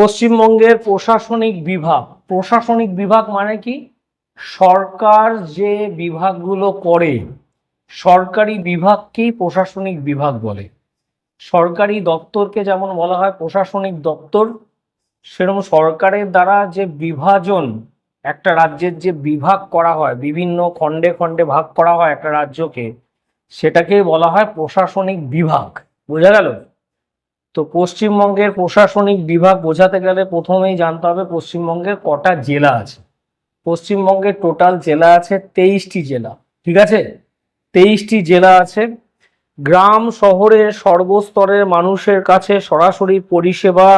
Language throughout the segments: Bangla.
পশ্চিমবঙ্গের প্রশাসনিক বিভাগ। প্রশাসনিক বিভাগ মানে কি? সরকার যে বিভাগগুলো করে, সরকারি বিভাগকেই প্রশাসনিক বিভাগ বলে। সরকারি দপ্তরকে যেমন বলা হয় প্রশাসনিক দপ্তর, সেরকম সরকারের দ্বারা যে বিভাজন, একটা রাজ্যের যে বিভাগ করা হয়, বিভিন্ন খণ্ডে খণ্ডে ভাগ করা হয় একটা রাজ্যকে সেটাকে বলা হয় প্রশাসনিক বিভাগ। বোঝা গেল? তো পশ্চিমবঙ্গের প্রশাসনিক বিভাগ বোঝাতে গেলে প্রথমেই জানতে হবে পশ্চিমবঙ্গের কটা জেলা আছে। পশ্চিমবঙ্গের টোটাল জেলা আছে তেইশটি জেলা, ঠিক আছে? তেইশটি জেলা আছে। গ্রাম শহরের সর্বস্তরের মানুষের কাছে সরাসরি পরিষেবা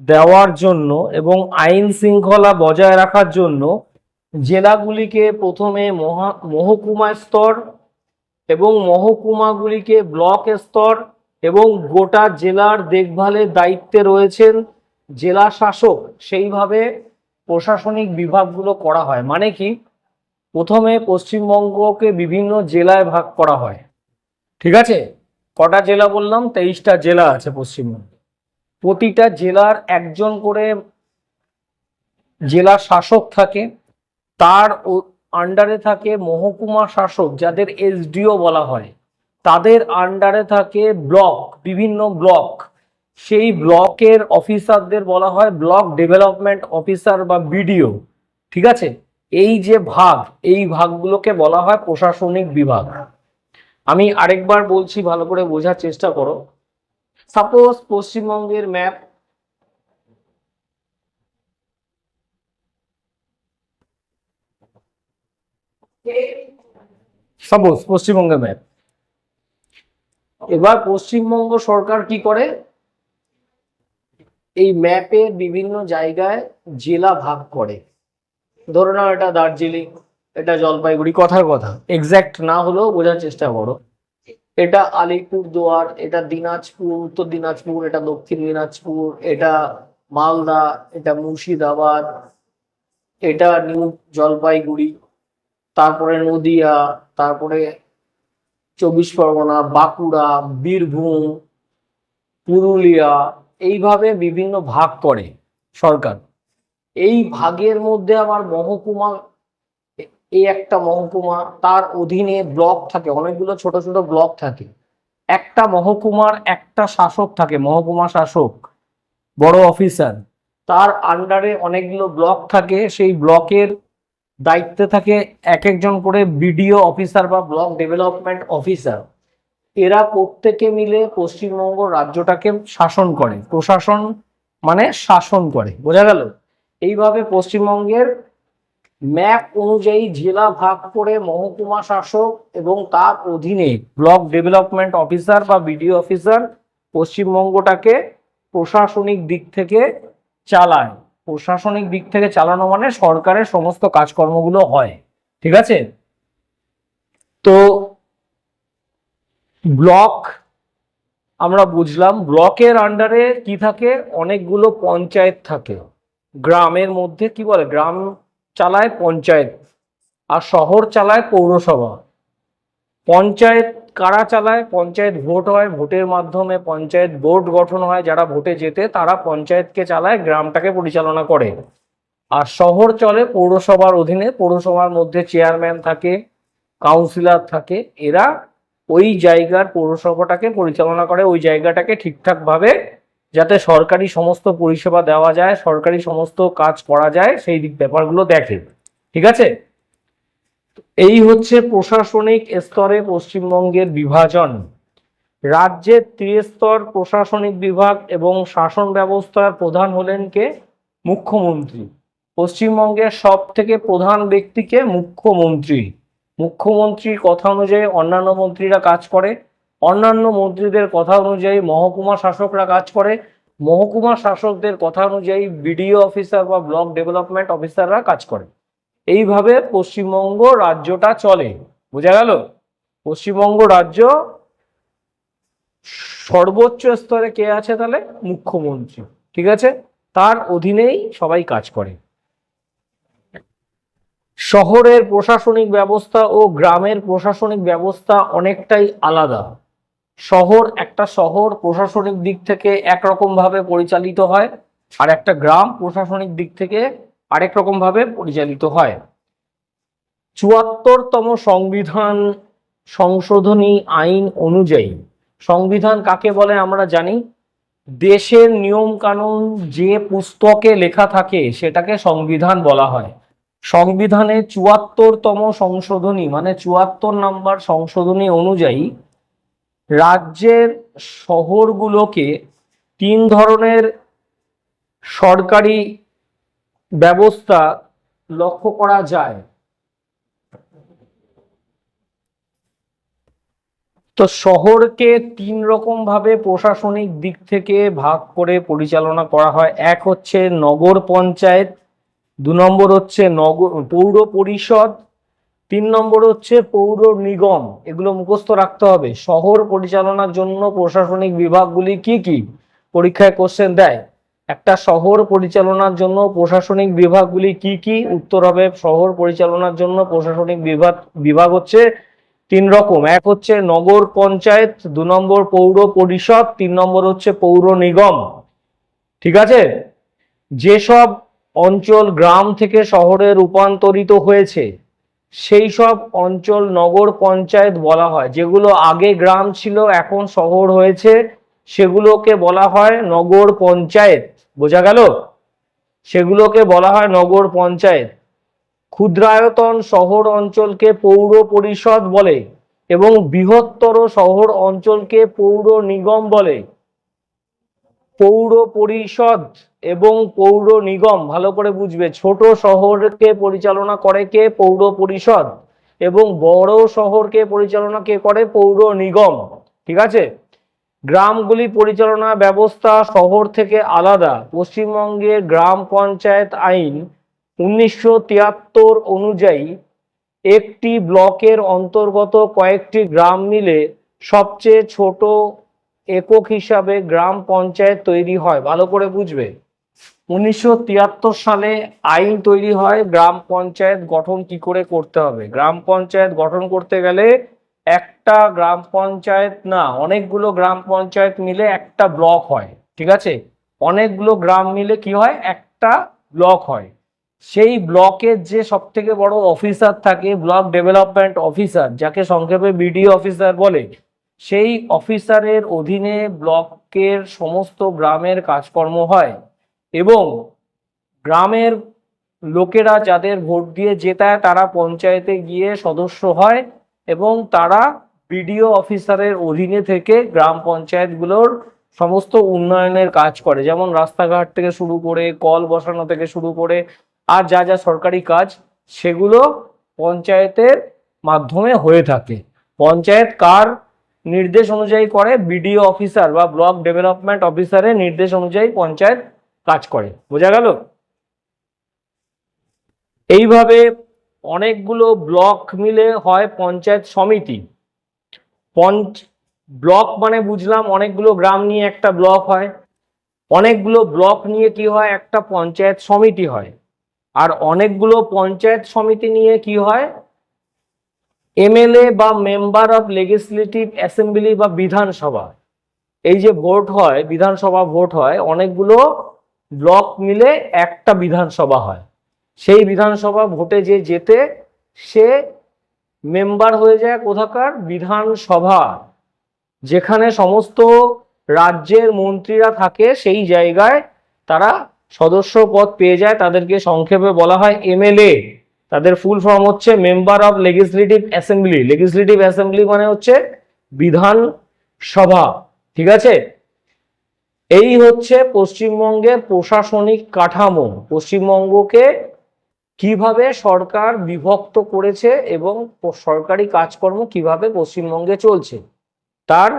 দেওয়ার জন্য এবং আইন শৃঙ্খলা বজায় রাখার জন্য জেলাগুলিকে প্রথমে মহা, মহকুমা স্তর এবং মহকুমাগুলিকে ব্লক স্তর এবং গোটা জেলার দেখভালের দায়িত্বে রয়েছেন জেলা শাসক। সেইভাবে প্রশাসনিক বিভাগগুলো করা হয়। মানে কি? প্রথমে পশ্চিমবঙ্গকে বিভিন্ন জেলায় ভাগ করা হয়। ঠিক আছে? কটা জেলা বললাম? তেইশটা জেলা আছে পশ্চিমবঙ্গে। প্রতিটা জেলার একজন করে জেলা শাসক থাকে। তার আন্ডারে থাকে মহকুমা শাসক, যাদের এসডিও বলা হয়। তাদের আন্ডারে থাকে ব্লক বিভিন্ন ব্লক সেই ব্লকের অফিসারদের বলা হয় ব্লক ডেভেলপমেন্ট অফিসার বা বিডিও ঠিক আছে? এই যে ভাগ, এই ভাগগুলোকে বলা হয় প্রশাসনিক বিভাগ। আমি আরেকবার বলছি, ভালো করে বোঝার চেষ্টা করো। সাপোজ পশ্চিমবঙ্গের ম্যাপ সাপোজ পশ্চিমবঙ্গের ম্যাপ এবার পশ্চিমবঙ্গ সরকার কি করে? এই ম্যাপে বিভিন্ন জায়গায় জেলা ভাগ করে। ধরে নাও এটা দার্জিলিং, এটা জলপাইগুড়ি, কথার কথা। এক্স্যাক্ট না হলেও বোঝার চেষ্টা করো। এটা আলিপুর আলিপুরদুয়ার এটা দিনাজপুর, উত্তর দিনাজপুর, এটা দক্ষিণ দিনাজপুর, এটা মালদা, এটা মুর্শিদাবাদ, এটা নিউ জলপাইগুড়ি, তারপরে নদিয়া, তারপরে চব্বিশ পরগনা, বাঁকুড়া, বীরভূম, পুরুলিয়া, এইভাবে বিভিন্ন ভাগ করে সরকার। এই ভাগের মধ্যে আবার মহকুমা, এই একটা মহকুমা, তার অধীনে ব্লক থাকে, অনেকগুলো ছোট ছোট ব্লক থাকে। একটা মহকুমার একটা শাসক থাকে, মহকুমা শাসক, বড় অফিসার, তার আন্ডারে অনেকগুলো ব্লক থাকে। সেই ব্লকের দায়িত্বে থাকে এক একজন করে বিডিও অফিসার বা ব্লক ডেভেলপমেন্ট অফিসার। এরা প্রত্যেকে মিলে পশ্চিমবঙ্গ রাজ্যটাকে শাসন করে। প্রশাসন মানে শাসন করে। বোঝা গেল? এইভাবে পশ্চিমবঙ্গের ম্যাপ অনুযায়ী জেলা ভাগ করে মহকুমা শাসক এবং তার অধীনে ব্লক ডেভেলপমেন্ট অফিসার বা বিডিও অফিসার পশ্চিমবঙ্গটাকে প্রশাসনিক দিক থেকে চালায়। প্রশাসনিক দিক থেকে চালানো মানে সরকারের সমস্ত কাজকর্মগুলো হয়। ঠিক আছে? তো ব্লক আমরা বুঝলাম, ব্লকের আন্ডারে কি থাকে? অনেকগুলো পঞ্চায়েত থাকে। গ্রামের মধ্যে কি বলে? গ্রাম চালায় পঞ্চায়েত আর শহর চালায় পৌরসভা। পঞ্চায়েত কারা চালায়? পঞ্চায়েত ভোট হয়, ভোটের মাধ্যমে পঞ্চায়েত বোর্ড গঠন হয়, যারা ভোটে যেতে তারা পঞ্চায়েতকে চালায়, গ্রামটাকে পরিচালনা করে। আর শহর চলে পৌরসভার অধীনে, পৌরসভার মধ্যে চেয়ারম্যান থাকে, কাউন্সিলর থাকে, এরা ওই জায়গার পৌরসভাটাকে পরিচালনা করে, ওই জায়গাটাকে ঠিকঠাকভাবে যাতে সরকারি সমস্ত পরিষেবা দেওয়া যায়, সরকারি সমস্ত কাজ করা যায়, সেই দিক ব্যাপারগুলো দেখে। ঠিক আছে? এই হচ্ছে প্রশাসনিক স্তরে পশ্চিমবঙ্গের বিভাজন। রাজ্যের ত্রিস্তর প্রশাসনিক বিভাগ এবং শাসন ব্যবস্থার প্রধান হলেন কে? মুখ্যমন্ত্রী। পশ্চিমবঙ্গের সব থেকে প্রধান ব্যক্তিকে মুখ্যমন্ত্রী। মুখ্যমন্ত্রীর কথা অনুযায়ী অন্যান্য মন্ত্রীরা কাজ করে, অন্যান্য মন্ত্রীদের কথা অনুযায়ী মহকুমা শাসকরা কাজ করে, মহকুমা শাসকদের কথা অনুযায়ী বিডিও অফিসার বা ব্লক ডেভেলপমেন্ট অফিসাররা কাজ করে। এইভাবে পশ্চিমবঙ্গ রাজ্যটা চলে। বোঝা গেল? পশ্চিমবঙ্গ রাজ্য সর্বোচ্চ স্তরে কে আছে তাহলে? মুখ্যমন্ত্রী। ঠিক আছে? তার অধীনেই সবাই কাজ করে। শহরের প্রশাসনিক ব্যবস্থা ও গ্রামের প্রশাসনিক ব্যবস্থা অনেকটাই আলাদা। শহর একটা শহর প্রশাসনিক দিক থেকে একরকম ভাবে পরিচালিত হয়, আর একটা গ্রাম প্রশাসনিক দিক থেকে আরেক রকম ভাবে পরিচালিত হয়। চুয়াত্তরতম সংবিধান সংশোধনী আইন অনুযায়ী, সংবিধান কাকে বলে আমরা জানি? দেশের নিয়ম কানুন যে পুস্তকে লেখা থাকে সেটাকে সংবিধান বলা হয়। সংবিধানে চুয়াত্তরতম সংশোধনী মানে চুয়াত্তর নাম্বার সংশোধনী অনুযায়ী, রাজ্যের শহরগুলোকে তিন ধরনের সরকারি ব্যবস্থা লক্ষ্য করা যায়। তো শহরকে তিন রকম ভাবে প্রশাসনিক দিক থেকে ভাগ করে পরিচালনা করা হয়। এক হচ্ছে নগর পঞ্চায়েত, দু নম্বর হচ্ছে নগর, পৌর পরিষদ, তিন নম্বর হচ্ছে পৌর নিগম। এগুলো মুখস্থ রাখতে হবে। শহর পরিচালনার জন্য প্রশাসনিক বিভাগগুলি কি কি পরীক্ষায় কোশ্চেন দেয়? একটা শহর পরিচালনার জন্য প্রশাসনিক বিভাগগুলি কি কি? উত্তর হবে, শহর পরিচালনার জন্য প্রশাসনিক বিভাগ বিভাগ হচ্ছে তিন রকম। এক হচ্ছে নগর পঞ্চায়েত, দু নম্বর পৌর পরিষদ, তিন নম্বর হচ্ছে পৌর নিগম। ঠিক আছে? যেসব অঞ্চল গ্রাম থেকে শহরে রূপান্তরিত হয়েছে, সেই সব অঞ্চল নগর পঞ্চায়েত বলা হয়। যেগুলো আগে গ্রাম ছিল, এখন শহর হয়েছে, সেগুলোকে বলা হয় নগর পঞ্চায়েত। বোঝা গেল? সেগুলোকে বলা হয় নগর পঞ্চায়েত। ক্ষুদ্রায়তন শহর অঞ্চলকে পৌর পরিষদ বলে এবং বৃহত্তর শহর অঞ্চলকে পৌর নিগম বলে। পৌর পরিষদ এবং পৌর নিগম, ভালো করে বুঝবে। ছোট শহরকে পরিচালনা করে কে? পৌর পরিষদ। এবং বড় শহরকে পরিচালনা কে করে? পৌর নিগম। ঠিক আছে? গ্রামগুলি পরিচালনা ব্যবস্থা শহর থেকে আলাদা। পশ্চিমবঙ্গের গ্রাম পঞ্চায়েত আইন উনিশশো তিয়াত্তর অনুযায়ী একটি ব্লকের অন্তর্গত কয়েকটি গ্রাম মিলে সবচেয়ে ছোট একক হিসাবে গ্রাম পঞ্চায়েত তৈরি হয়। ভালো করে বুঝবে। উনিশশো তিয়াত্তর সালে আইন তৈরি হয়। গ্রাম পঞ্চায়েত গঠন কি করে করতে হবে? গ্রাম পঞ্চায়েত গঠন করতে গেলে একটা গ্রাম পঞ্চায়েত না, অনেকগুলো গ্রাম পঞ্চায়েত মিলে একটা ব্লক হয়, ঠিক আছে? অনেকগুলো গ্রাম মিলে কি হয়? একটা ব্লক হয়। সেই ব্লকের যে সব থেকে বড় অফিসার থাকে, ব্লক ডেভেলপমেন্ট অফিসার, যাকে সংক্ষেপে বিডিও অফিসার বলে, সেই অফিসারের অধীনে ব্লকের সমস্ত গ্রামের কাজকর্ম হয় এবং গ্রামের লোকেরা যাদের ভোট দিয়ে জেতায়, তারা পঞ্চায়েতে গিয়ে সদস্য হয়। এবং তারা বিডিও অফিসারের অধীনে থেকে গ্রাম পঞ্চায়েতগুলোর সমস্ত উন্নয়নের কাজ করে, যেমন রাস্তাঘাট থেকে শুরু করে, কল বসানো থেকে শুরু করে, আর যা যা সরকারি কাজ সেগুলো পঞ্চায়েতের মাধ্যমে হয়ে থাকে। পঞ্চায়েত কার নির্দেশ অনুযায়ী করে বিডিও অফিসার বা ব্লক ডেভেলপমেন্ট অফিসারের নির্দেশ অনুযায়ী পঞ্চায়েত কাজ করে। বোঝা গেল? এইভাবে অনেকগুলো ব্লক মিলে হয় পঞ্চায়েত সমিতি। পঞ্চ, ব্লক মানে বুঝলাম অনেকগুলো গ্রাম নিয়ে একটা ব্লক হয়। অনেকগুলো ব্লক নিয়ে কি হয়? একটা পঞ্চায়েত সমিতি হয়। আর অনেকগুলো পঞ্চায়েত সমিতি নিয়ে কি হয়? এমএলএ বা মেম্বার অফ লেজিসলেটিভ অ্যাসেম্বলি বা বিধানসভা। এই যে ভোট হয়, বিধানসভা ভোট হয়, অনেকগুলো ব্লক মিলে একটা বিধানসভা হয়। সেই বিধানসভা ভোটে যে যেতে সে মেম্বার হয়ে যায় কোথাকার? বিধানসভা। যেখানে সমস্ত রাজ্যের মন্ত্রীরা থাকে, সেই জায়গায় তারা সদস্য পদ পেয়ে যায়। তাদেরকে সংক্ষেপে বলা হয় এমএলএ। তাদের ফুল ফর্ম হচ্ছে member of legislative assembly. Legislative assembly মানে হচ্ছে বিধান সভা ঠিক আছে? এই হচ্ছে পশ্চিমবঙ্গের প্রশাসনিক কাঠামো। পশ্চিমবঙ্গকে কীভাবে সরকার বিভক্ত করেছে এবং সরকারি কাজকর্ম কীভাবে পশ্চিমবঙ্গে চলছে, তার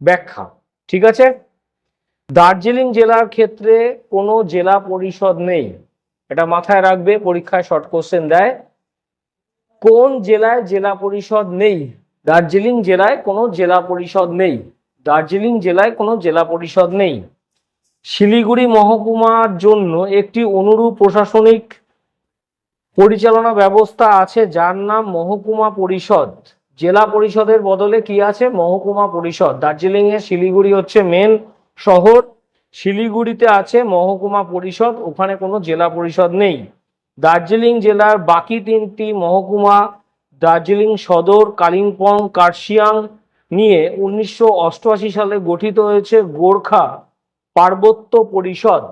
ব্যাখ্যা, ঠিক আছে? দার্জিলিং জেলার ক্ষেত্রে কোনো জেলা পরিষদ নেই, এটা মাথায় রাখবে, পরীক্ষায় শর্ট কোশ্চেন দেয়। কোন জেলায় জেলা পরিষদ নেই? দার্জিলিং জেলায় কোনো জেলা পরিষদ নেই। দার্জিলিং জেলায় কোনো জেলা পরিষদ নেই। শিলিগুড়ি মহকুমার জন্য একটি অনুরূপ প্রশাসনিক পরিচালনা ব্যবস্থা আছে, যার নাম মহকুমা পরিষদ। জেলা পরিষদের বদলে কি আছে? মহকুমা পরিষদ। দার্জিলিং এর শিলিগুড়ি হচ্ছে মেন শহর। শিলিগুড়িতে আছে মহকুমা পরিষদ, ওখানে কোনো জেলা পরিষদ নেই। দার্জিলিং জেলার বাকি তিনটি মহকুমা দার্জিলিং সদর, কালিম্পং, কার্শিয়াং নিয়ে উনিশশো অষ্টআশি সালে গঠিত হয়েছে গোর্খা পার্বত্য পরিষদ।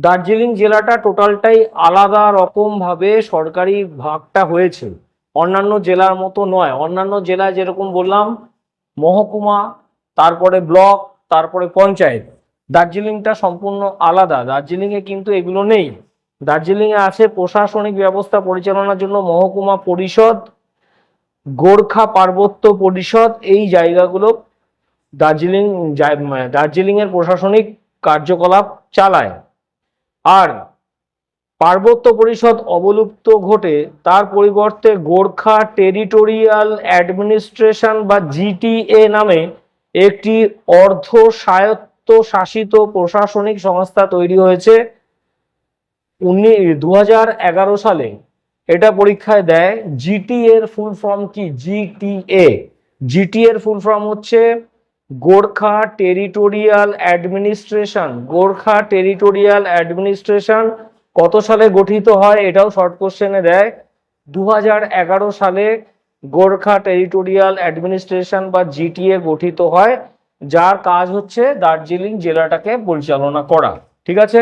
দার্জিলিং জেলাটা টোটালটাই আলাদা রকমভাবে সরকারি ভাগটা হয়েছে। অন্যান্য জেলার মতো নয়। অন্যান্য জেলায় যেরকম বললাম, মহকুমা, তারপরে ব্লক, তারপরে পঞ্চায়েত। দার্জিলিংটা সম্পূর্ণ আলাদা। দার্জিলিংয়ে কিন্তু এগুলো নেই। দার্জিলিংয়ে আছে প্রশাসনিক ব্যবস্থা পরিচালনার জন্য মহকুমা পরিষদ, গোর্খা পার্বত্য পরিষদ, এই জায়গাগুলো দার্জিলিং, জায়- দার্জিলিংয়ের প্রশাসনিক কার্যকলাপ চালায়। আর পার্বত্য পরিষদ অবলুপ্ত ঘটে, তার পরিবর্তে গোর্খা টেরিটোরিয়াল অ্যাডমিনিস্ট্রেশন বা জিটিএ নামে একটি অর্ধ স্বায়ত্ত শাসিত প্রশাসনিক সংস্থা তৈরি হয়েছে। উনি দু সালে এটা পরীক্ষায় দেয় জিটি এর ফুল ফর্ম কি? জিটিএ জিটি এর ফুল ফর্ম হচ্ছে Gorkha territorial administration. Gorkha territorial administration কত সালে গঠিত হয় এটাও শর্ট কোশ্চেনে দেয়। দু সালে গোর্খা টেরিটোরিয়াল অ্যাডমিনিস্ট্রেশন বা জিটিএ গঠিত হয়, যার কাজ হচ্ছে দার্জিলিং জেলাটাকে পরিচালনা করা। ঠিক আছে?